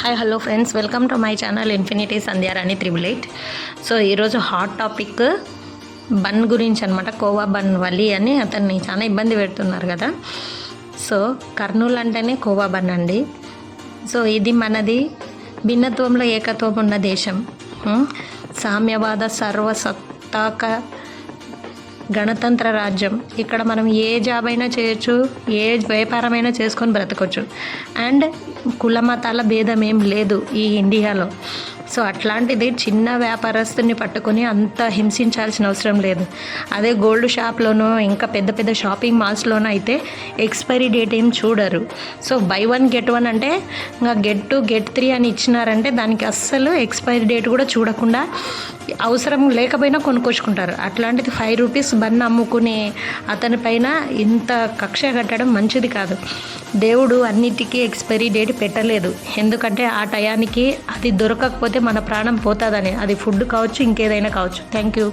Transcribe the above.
Hi hello friends welcome to my channel infinity Sandhyarani triple eight so ఈరోజు hot topic bun గురించి అనమాట khoa bun వలి అని అతన్ని చాలా ఇబ్బంది పెడుతున్నారు కదా. సో కర్నూలు అంటేనే కోవా బన్ అండి. సో ఇది మనది భిన్నత్వంలో ఏకత్వం ఉన్న దేశం. Hmm? సామ్యవాద సర్వసత్తాక గణతంత్ర రాజ్యం. ఇక్కడ మనం ఏ జాబ్ అయినా చేయొచ్చు ఏ వ్యాపారమైనా చేసుకొని బ్రతకొచ్చు. అండ్ కుల మతాల భేదం ఏం లేదు ఈ ఇండియాలో. సో అట్లాంటిది చిన్న వ్యాపారస్తుని పట్టుకొని అంత హింసించాల్సిన అవసరం లేదు. అదే గోల్డ్ షాప్లోనో ఇంకా పెద్ద పెద్ద షాపింగ్ మాల్స్లోనో అయితే ఎక్స్పైరీ డేట్ ఏం చూడరు. So buy one get one అంటే ఇంకా గెట్ టూ గెట్ త్రీ అని ఇచ్చినారంటే దానికి అస్సలు ఎక్స్పైరీ డేట్ కూడా చూడకుండా అవసరం లేకపోయినా కొనుక్కొచ్చుకుంటారు. అట్లాంటిది ఫైవ్ రూపీస్ బన్ అమ్ముకునే అతని పైన ఇంత కక్ష కట్టడం మంచిది కాదు. దేవుడు అన్నిటికీ ఎక్స్పైరీ డేట్ పెట్టలేదు. ఎందుకంటే ఆ టయానికి అది దొరకకపోతే మన ప్రాణం పోతుందని. అది ఫుడ్ కావచ్చు ఇంకేదైనా కావచ్చు. Thank you